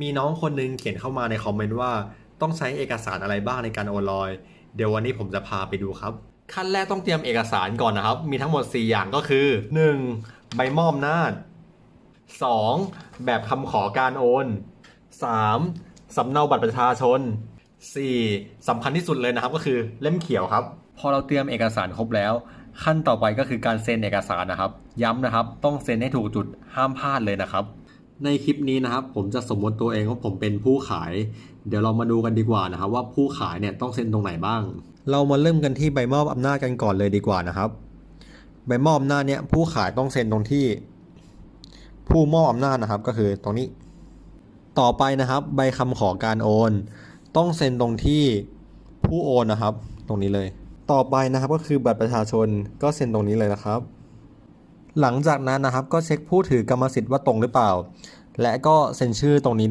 มีน้องคนหนึงเขียนเข้ามาในคอมเมนต์ว่าต้องใช้เอกสารอะไรบ้างในการโอนลอย เดี๋ยววันนี้ผมจะพาไปดูครับ ขั้นแรกต้องเตรียมเอกสารก่อนนะครับ มีทั้งหมด 4 อย่างก็คือ 1. ใบมอบนาจ 2. แบบคำขอการโอน 3. สำเนาบัตรประชาชน 4. สำคัญที่สุดเลยนะครับก็คือเล่มเขียวครับ พอเราเตรียมเอกสารครบแล้ว ขั้นต่อไปก็คือการเซ็นเอกสารนะครับ ย้ำนะครับ ต้องเซ็นให้ถูกจุดห้ามพลาดเลยนะครับ ในคลิปนี้นะครับผมจะสมมติตัวเองว่าผมเป็นผู้ขาย เดี๋ยวเรามาดูกันดีกว่านะครับว่าผู้ขายเนี่ยต้องเซ็นตรงไหนบ้าง เรามาเริ่มกันที่ใบมอบอำนาจกันก่อนเลยดีกว่านะครับ ใบมอบอำนาจเนี่ยผู้ขายต้องเซ็นตรงที่ ผู้มอบอำนาจนะครับก็คือตรงนี้ ต่อไปนะครับใบคำขอการโอน ต้องเซ็นตรงที่ผู้โอนนะครับ ตรงนี้เลย ต่อไปนะครับก็คือบัตรประชาชนก็เซ็นตรงนี้เลยนะครับ หลังจากนั้นนะครับก็เช็คผู้ถือกรรมสิทธิ์ว่าตรงหรือเปล่า และก็เซ็นชื่อตรงนี้